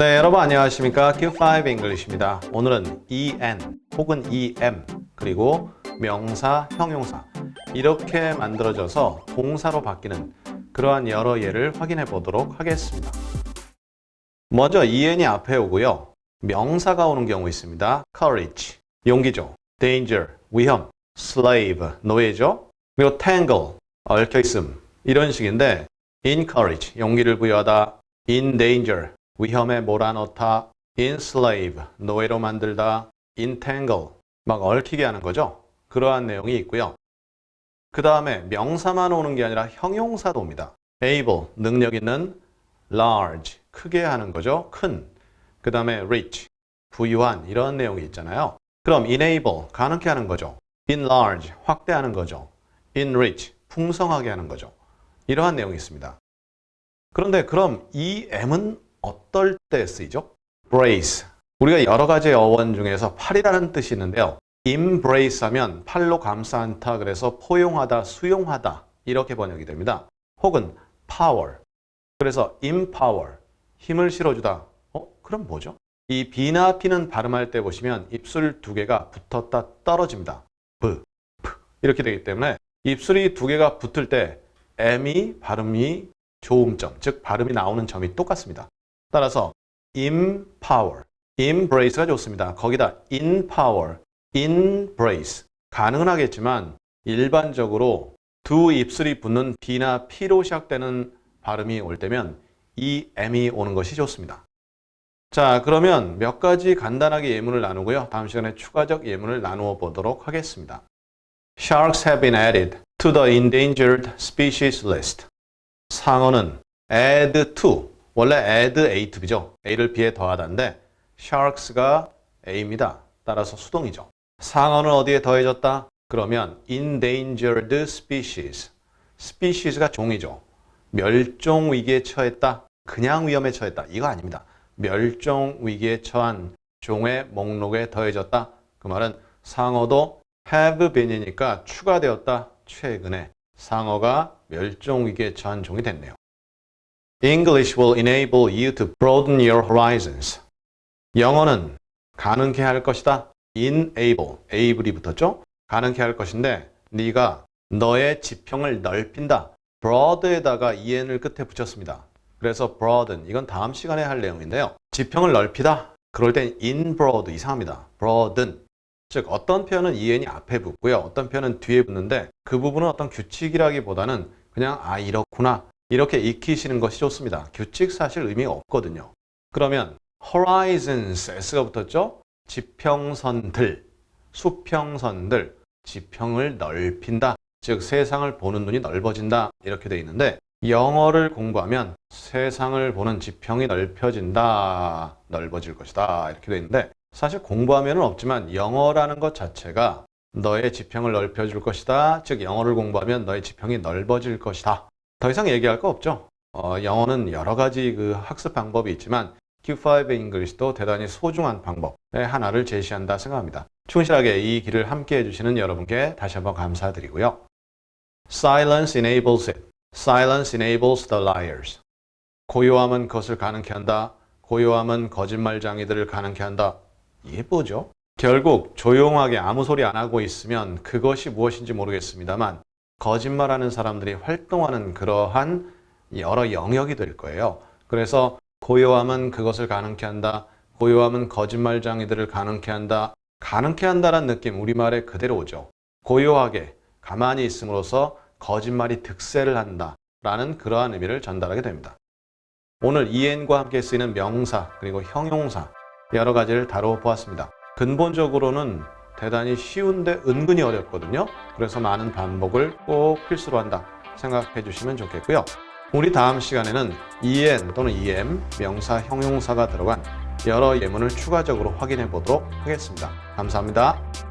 네, 여러분 안녕하십니까? Q5 English입니다. 오늘은 EN 혹은 EM 그리고 명사, 형용사 이렇게 만들어져서 동사로 바뀌는 그러한 여러 예를 확인해 보도록 하겠습니다. 먼저 EN이 앞에 오고요. 명사가 오는 경우 있습니다. courage, 용기죠. danger, 위험, slave, 노예죠. 그리고 tangle, 얽혀있음 이런 식인데 encourage, 용기를 부여하다 in danger, 위험에 몰아넣다 enslave, 노예로 만들다 entangle, 막 얽히게 하는 거죠. 그러한 내용이 있고요. 그 다음에 명사만 오는 게 아니라 형용사도 옵니다. able, 능력 있는 large, 크게 하는 거죠. 큰. 그 다음에 rich, 부유한 이런 내용이 있잖아요. 그럼 enable, 가능케 하는 거죠. enlarge, 확대하는 거죠. enrich, 풍성하게 하는 거죠. 이러한 내용이 있습니다. 그런데 그럼 이 M은 어떨 때 쓰이죠? brace. 우리가 여러 가지 어원 중에서 팔이라는 뜻이 있는데요. embrace 하면 팔로 감싸 안다 그래서 포용하다, 수용하다 이렇게 번역이 됩니다. 혹은 power. 그래서 empower. 힘을 실어주다. 어? 그럼 뭐죠? 이 B나 P는 발음할 때 보시면 입술 두 개가 붙었다 떨어집니다. B, P 이렇게 되기 때문에 입술이 두 개가 붙을 때 M이 발음이 좋은 점, 즉 발음이 나오는 점이 똑같습니다. 따라서 empower, embrace가 좋습니다. 거기다 empower, embrace 가능은 하겠지만 일반적으로 두 입술이 붙는 B나 P로 시작되는 발음이 올 때면 이 M이 오는 것이 좋습니다. 자, 그러면 몇 가지 간단하게 예문을 나누고요. 다음 시간에 추가적 예문을 나누어 보도록 하겠습니다. Sharks have been added to the endangered species list. 상어는 add to, 원래 add A to B죠. A를 B에 더하다인데 sharks가 A입니다. 따라서 수동이죠. 상어는 어디에 더해졌다? 그러면 endangered species. species가 종이죠. 멸종 위기에 처했다. 그냥 위험에 처했다. 이거 아닙니다. 멸종 위기에 처한 종의 목록에 더해졌다. 그 말은 상어도 have been이니까 추가되었다. 최근에 상어가 멸종 위기에 처한 종이 됐네요. English will enable you to broaden your horizons. 영어는 가능케 할 것이다. enable, able이 붙었죠? 가능케 할 것인데 네가 너의 지평을 넓힌다. broad에다가 en을 끝에 붙였습니다. 그래서 broaden 이건 다음 시간에 할 내용인데요. 지평을 넓히다. 그럴 땐 in broad 이상합니다. broaden 즉 어떤 표현은 en이 앞에 붙고요. 어떤 표현은 뒤에 붙는데 그 부분은 어떤 규칙이라기보다는 그냥 아 이렇구나 이렇게 익히시는 것이 좋습니다. 규칙 사실 의미가 없거든요. 그러면 horizons s가 붙었죠? 지평선들, 수평선들, 지평을 넓힌다. 즉 세상을 보는 눈이 넓어진다 이렇게 돼 있는데 영어를 공부하면 세상을 보는 지평이 넓혀진다 넓어질 것이다 이렇게 돼 있는데 사실 공부하면은 없지만 영어라는 것 자체가 너의 지평을 넓혀줄 것이다 즉 영어를 공부하면 너의 지평이 넓어질 것이다 더 이상 얘기할 거 없죠 어, 영어는 여러 가지 그 학습 방법이 있지만 Q5 English도 대단히 소중한 방법의 하나를 제시한다 생각합니다 충실하게 이 길을 함께 해주시는 여러분께 다시 한번 감사드리고요 Silence enables it. Silence enables the liars. 고요함은 그것을 가능케 한다. 고요함은 거짓말장이들을 가능케 한다. 이게 뭐죠? 결국 조용하게 아무 소리 안 하고 있으면 그것이 무엇인지 모르겠습니다만 거짓말하는 사람들이 활동하는 그러한 여러 영역이 될 거예요. 그래서 고요함은 그것을 가능케 한다. 고요함은 거짓말장이들을 가능케 한다. 가능케 한다라는 느낌 우리말에 그대로 오죠. 고요하게 가만히 있음으로써 거짓말이 득세를 한다 라는 그러한 의미를 전달하게 됩니다. 오늘 EN과 함께 쓰이는 명사 그리고 형용사 여러 가지를 다루어 보았습니다. 근본적으로는 대단히 쉬운데 은근히 어렵거든요. 그래서 많은 반복을 꼭 필수로 한다 생각해 주시면 좋겠고요. 우리 다음 시간에는 EN 또는 EM 명사 형용사가 들어간 여러 예문을 추가적으로 확인해 보도록 하겠습니다. 감사합니다.